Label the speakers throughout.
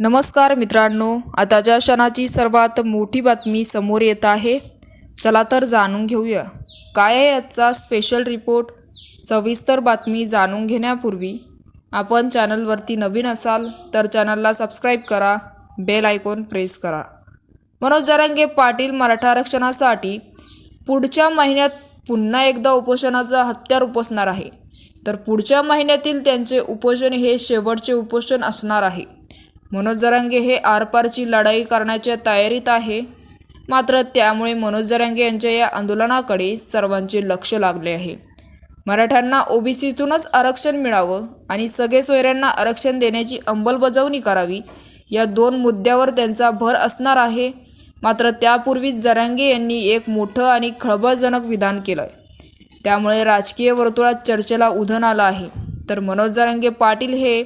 Speaker 1: नमस्कार मित्रांनो आताच्या क्षणाची सर्वात मोठी बातमी समोर येत आहे चला तर जाणून घेऊया. काय आहे आजचा स्पेशल रिपोर्ट सविस्तर बातमी जाणून घेण्यापूर्वी आपण चॅनलवरती नवीन असाल तर चॅनलला सबस्क्राईब करा बेल आयकॉन प्रेस करा. मनोज जरांगे पाटील मराठा आरक्षणासाठी पुढच्या महिन्यात पुन्हा एकदा उपोषणाचा हत्यार उपसणार आहे. तर पुढच्या महिन्यातील त्यांचे उपोषण हे शेवटचे उपोषण असणार आहे. मनोज जरांगे हे आरपारची लढाई करण्याच्या तयारीत आहे. मात्र त्यामुळे मनोज जरांगे यांच्या या आंदोलनाकडे सर्वांचे लक्ष लागले आहे. मराठ्यांना ओबीसीतूनच आरक्षण मिळावं आणि सगळे सोयऱ्यांना आरक्षण देण्याची अंमलबजावणी करावी या दोन मुद्द्यावर त्यांचा भर असणार आहे. मात्र त्यापूर्वीच जरांगे यांनी एक मोठं आणि खळबळजनक विधान केलं त्यामुळे राजकीय वर्तुळात चर्चेला उधन आलं आहे. तर मनोज जरांगे पाटील हे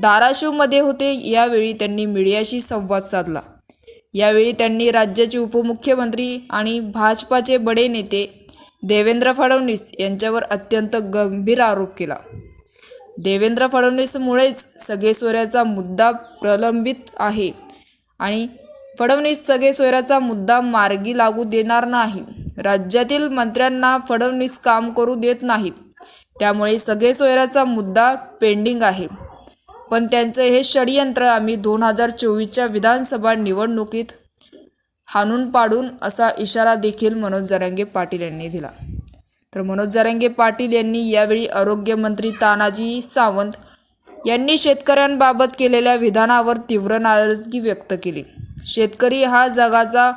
Speaker 1: धाराशिवमध्ये होते. यावेळी त्यांनी मीडियाशी संवाद साधला. यावेळी त्यांनी राज्याचे उपमुख्यमंत्री आणि भाजपाचे बडे नेते देवेंद्र फडणवीस यांच्यावर अत्यंत गंभीर आरोप केला. देवेंद्र फडणवीसमुळेच सगळे मुद्दा प्रलंबित आहे आणि फडणवीस सगळे मुद्दा मार्गी लागू देणार नाही. राज्यातील मंत्र्यांना फडणवीस काम करू देत नाहीत. त्यामुळे सगळे मुद्दा पेंडिंग आहे. पण त्यांचे हे षडयंत्र आम्ही दोन हजार चोवीसच्या विधानसभा निवडणुकीत हाणून पाडून असा इशारा देखील मनोज जरांगे पाटील यांनी दिला. तर मनोज जरांगे पाटील यांनी यावेळी आरोग्यमंत्री तानाजी सावंत यांनी शेतकऱ्यांबाबत केलेल्या विधानावर तीव्र नाराजगी व्यक्त केली. शेतकरी हा जगाचा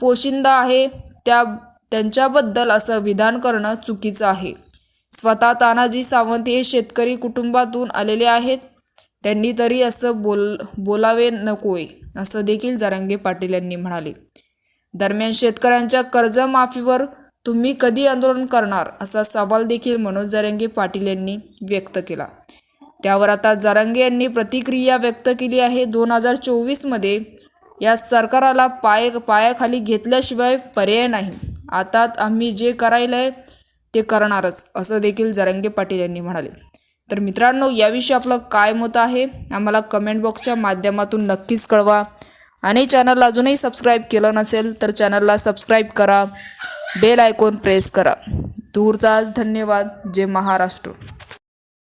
Speaker 1: पोशिंदा आहे त्या त्यांच्याबद्दल असं विधान करणं चुकीचं आहे. स्वतः तानाजी सावंत हे शेतकरी कुटुंबातून आलेले आहेत. त्यांनी तरी असं बोल बोलावे नकोय असं देखील जरांगे पाटील यांनी म्हणाले. दरम्यान शेतकऱ्यांच्या कर्जमाफीवर तुम्ही कधी आंदोलन करणार असा सवाल देखील मनोज जरांगे पाटील यांनी व्यक्त केला. त्यावर आता जरांगे यांनी प्रतिक्रिया व्यक्त केली आहे. दोन हजार चोवीसमध्ये या सरकाराला पाय पायाखाली घेतल्याशिवाय पर्याय नाही. आता आम्ही जे करायला आहे ते करणारच असं देखील जरंगे पाटील यांनी म्हणाले. तर मित्रांनो याविषयी आपलं काय मत आहे आम्हाला कमेंट बॉक्सच्या माध्यमातून नक्कीच कळवा. आणि चॅनलला अजूनही सबस्क्राईब केलं नसेल तर चॅनलला सबस्क्राईब करा. बेल आयकॉन प्रेस करा. दूरचाच धन्यवाद. जय महाराष्ट्र.